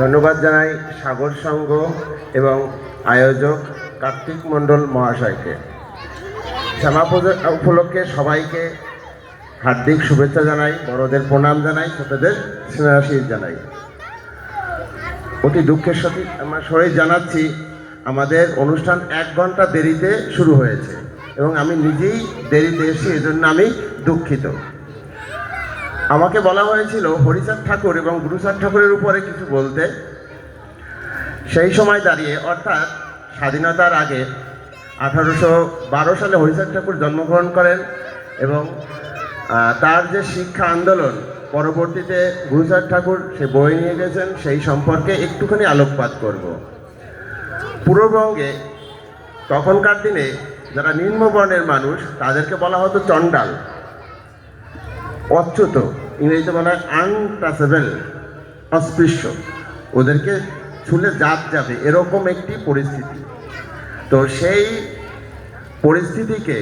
ধন্যবাদ জানাই সাগর সংঘ এবং আয়োজক কার্তিক মণ্ডল মহাশয়কে। শ্যামা পুজো উপলক্ষে সবাইকে হার্দিক শুভেচ্ছা জানাই, বড়দের প্রণাম জানাই, ছোটদের স্নেহাশীষ জানাই। অতি দুঃখের সাথে আমার সবাই জানাচ্ছি, আমাদের অনুষ্ঠান এক ঘণ্টা দেরিতে শুরু হয়েছে এবং আমি নিজেই দেরিতে এসেছি, এজন্য আমি দুঃখিত। আমাকে বলা হয়েছিল হরিচাঁদ ঠাকুর এবং গুরুচাঁদ ঠাকুরের উপরে কিছু বলতে। সেই সময় দাঁড়িয়ে, অর্থাৎ স্বাধীনতার আগে আঠারোশো বারো সালে হরিচাঁদ ঠাকুর জন্মগ্রহণ করেন এবং তার যে শিক্ষা আন্দোলন, পরবর্তীতে গুরুচাঁদ ঠাকুর সে বই নিয়ে গেছেন, সেই সম্পর্কে একটুখানি আলোকপাত করব। পূর্ববঙ্গে তখনকার দিনে যারা নিম্নবর্ণের মানুষ, তাদেরকে বলা হতো চণ্ডাল। অচ্যুত। ইংরেজিতে বলা হয় আনটাচেবল অস্পৃশ্য। ওদেরকে ছুলে জাত যাবে, এরকম একটি পরিস্থিতি। তো সেই পরিস্থিতিকে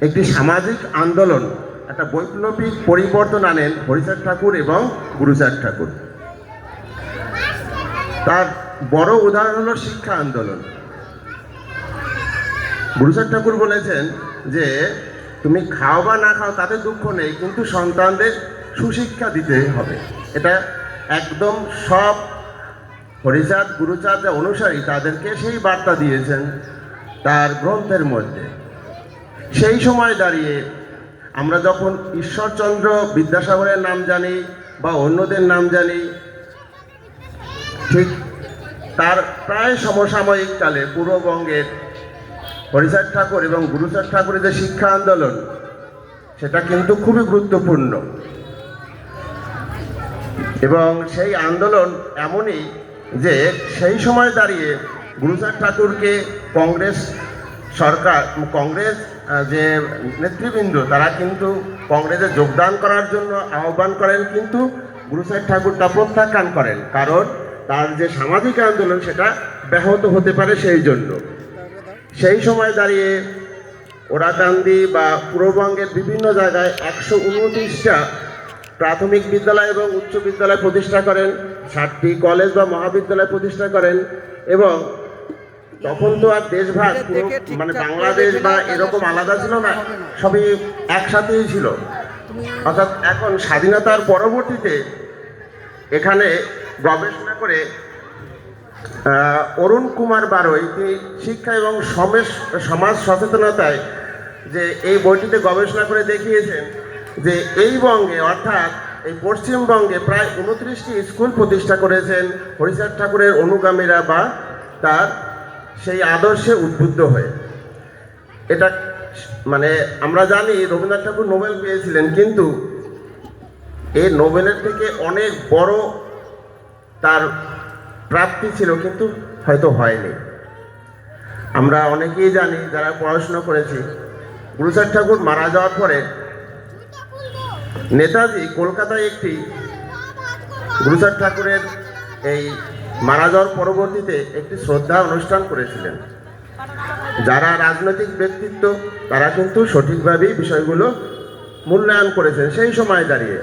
একটি সামাজিক আন্দোলন, একটা বৈপ্লবিক পরিবর্তন আনেন হরিচাঁদ ঠাকুর এবং গুরুচাঁদ ঠাকুর। তার বড় উদাহরণ হলো শিক্ষা আন্দোলন। গুরুচাঁদ ঠাকুর বলেছেন যে তুমি খাও বা না খাও, তাতে দুঃখ নেই, কিন্তু সন্তানদের সুশিক্ষা দিতে হবে। এটা একদম সব হরিচাঁদ, গুরুচাঁদ অনুসারী তাদেরকে সেই বার্তা দিয়েছেন তার গ্রন্থের মধ্যে। সেই সময় দাঁড়িয়ে আমরা যখন ঈশ্বরচন্দ্র বিদ্যাসাগরের নাম জানি বা অন্যদের নাম জানি, ঠিক তার প্রায় সমসাময়িক কালে পূর্ববঙ্গের হরিচাঁদ ঠাকুর এবং গুরুচাঁদ ঠাকুরের যে শিক্ষা আন্দোলন, সেটা কিন্তু খুবই গুরুত্বপূর্ণ। এবং সেই আন্দোলন এমনই যে সেই সময় দাঁড়িয়ে গুরুচাঁদ ঠাকুরকে কংগ্রেস সরকার, কংগ্রেস যে নেতৃবৃন্দ, তারা কিন্তু কংগ্রেসে যোগদান করার জন্য আহ্বান করেন, কিন্তু গুরুচাঁদ ঠাকুর তা প্রত্যাখ্যান করেন। কারণ তার যে সামাজিক আন্দোলন, সেটা ব্যাহত হতে পারে সেই জন্য। সেই সময় দাঁড়িয়ে ওরাকান্দি বা পূর্ববঙ্গের বিভিন্ন জায়গায় একশো উনত্রিশটা প্রাথমিক বিদ্যালয় এবং উচ্চ বিদ্যালয় প্রতিষ্ঠা করেন ষাটটি কলেজ বা মহাবিদ্যালয় প্রতিষ্ঠা করেন এবং তখন তো আর দেশভাগ মানে বাংলাদেশ বা এরকম আলাদা ছিল না সবই একসাথেই ছিল। অর্থাৎ এখন স্বাধীনতার পরবর্তীতে এখানে গবেষণা করে অরুণ কুমার বারৈ তিনি শিক্ষা এবং সমাজ সচেতনতায় যে এই বইটিতে গবেষণা করে দেখিয়েছেন যে এই বঙ্গে, অর্থাৎ এই পশ্চিমবঙ্গে প্রায় উনত্রিশটি স্কুল প্রতিষ্ঠা করেছেন হরিচাঁদ ঠাকুরের অনুগামীরা বা তার সেই আদর্শে উদ্বুদ্ধ হয়ে। এটা মানে আমরা জানি রবীন্দ্রনাথ ঠাকুর নোবেল পেয়েছিলেন, কিন্তু এই নোবেলের থেকে অনেক বড় তার প্রাপ্তি ছিল কিন্তু হয়তো হয়নি। আমরা অনেকেই জানি যারা পড়াশোনা করেছি গুরুচাঁদ ঠাকুর মারা যাওয়ার পরে নেতাজি কলকাতায় একটি গুরুচাঁদ ঠাকুরের এই মারা যাওয়ার পরবর্তীতে একটি শ্রদ্ধা অনুষ্ঠান করেছিলেন। যারা রাজনৈতিক ব্যক্তিত্ব, তারা কিন্তু সঠিকভাবেই বিষয়গুলো মূল্যায়ন করেছেন সেই সময় দাঁড়িয়ে।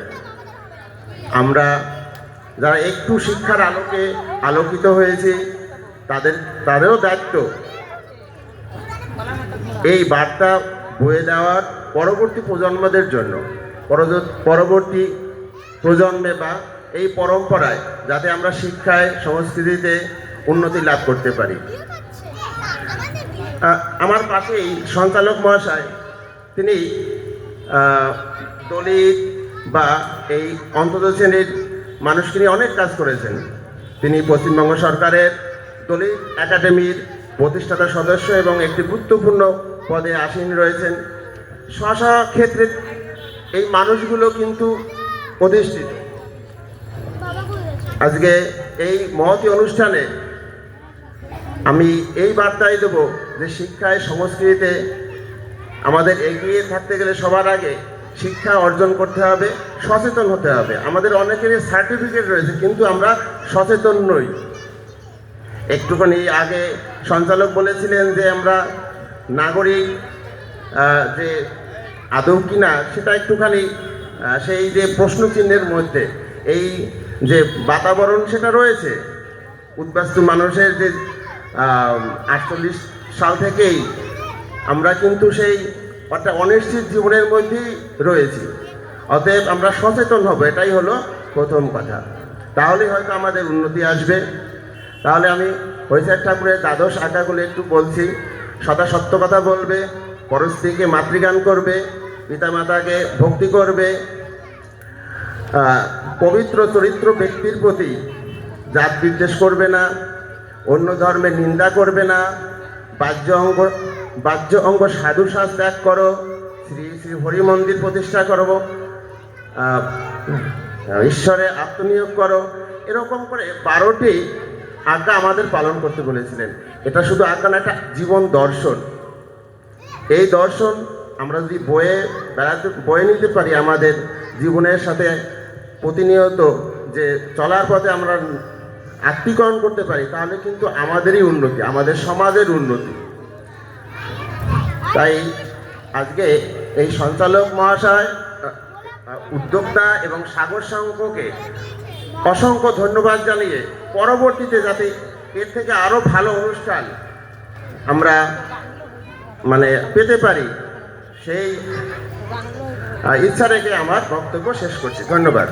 আমরা যারা একটু শিক্ষার আলোকে আলোকিত হয়েছে, তাদের, তাদেরও দায়িত্ব। এই বার্তা বয়ে দেওয়ার পরবর্তী প্রজন্মদের জন্য পরবর্তী প্রজন্মে বা এই পরম্পরায় যাতে আমরা শিক্ষায়, সংস্কৃতিতে উন্নতি লাভ করতে পারি। আমার পাশেই সঞ্চালক মহাশয়, তিনি দলিত বা এই অন্তত শ্রেণির মানুষকে নিয়ে অনেক কাজ করেছেন। তিনি পশ্চিমবঙ্গ সরকারের দলিত একাডেমির প্রতিষ্ঠাতা সদস্য এবং একটি গুরুত্বপূর্ণ পদে আসীন রয়েছেন। স্ব স্ব ক্ষেত্রে এই মানুষগুলো কিন্তু প্রতিষ্ঠিত। আজকে এই মহতি অনুষ্ঠানে আমি এই বার্তাই দেবো যে শিক্ষায়, সংস্কৃতিতে আমাদের এগিয়ে থাকতে গেলে সবার আগে শিক্ষা অর্জন করতে হবে, সচেতন হতে হবে। আমাদের অনেকেরই সার্টিফিকেট রয়েছে, কিন্তু আমরা সচেতন নই। একটুখানি আগে সঞ্চালক বলেছিলেন যে আমরা নাগরিক যে আদৌ কিনা, সেটা একটুখানি সেই যে প্রশ্ন চিহ্নের মধ্যে, এই যে বাতাবরণ সেটা রয়েছে। উদ্বাস্তু মানুষের যে আটচল্লিশ সাল থেকেই আমরা কিন্তু সেই একটা অনিশ্চিত জীবনের মধ্যেই রয়েছি। অতএব আমরা সচেতন হব, এটাই হলো প্রথম কথা। তাহলেই হয়তো আমাদের উন্নতি আসবে। তাহলে আমি হৈসাক ঠাকুরের দ্বাদশ আঁকাগুলো একটু বলছি। সদা সত্য কথা বলবে পরস্ত্রীকে মাতৃগান করবে, পিতামাতাকে ভক্তি করবে। পবিত্র চরিত্র ব্যক্তির প্রতি জাত বিদ্বেষ করবে না, অন্য ধর্মের নিন্দা করবে না, বাহ্য অঙ্গ বাহ্য অঙ্গ সাধু সাজ ত্যাগ করো, শ্রী শ্রী হরি মন্দির প্রতিষ্ঠা করব ঈশ্বরে আত্মনিয়োগ করো। এরকম করে বারোটি আজ্ঞা আমাদের পালন করতে বলেছিলেন। এটা শুধু আজ্ঞা না একটা জীবন দর্শন। এই দর্শন আমরা যদি বয়ে বেড়াতে, বয়ে নিতে পারি আমাদের জীবনের সাথে প্রতিনিয়ত যে চলার পথে আমরা আত্মীকরণ করতে পারি, তাহলে কিন্তু আমাদেরই উন্নতি, আমাদের সমাজের উন্নতি। তাই আজকে এই সঞ্চালক মহাশয় উদ্যোক্তা এবং সাগর সংঘকে অসংখ্য ধন্যবাদ জানিয়ে পরবর্তীতে যাতে এর থেকে আরও ভালো অনুষ্ঠান আমরা মানে পেতে পারি, সেই ইচ্ছা রেখে আমার বক্তব্য শেষ করছি। ধন্যবাদ।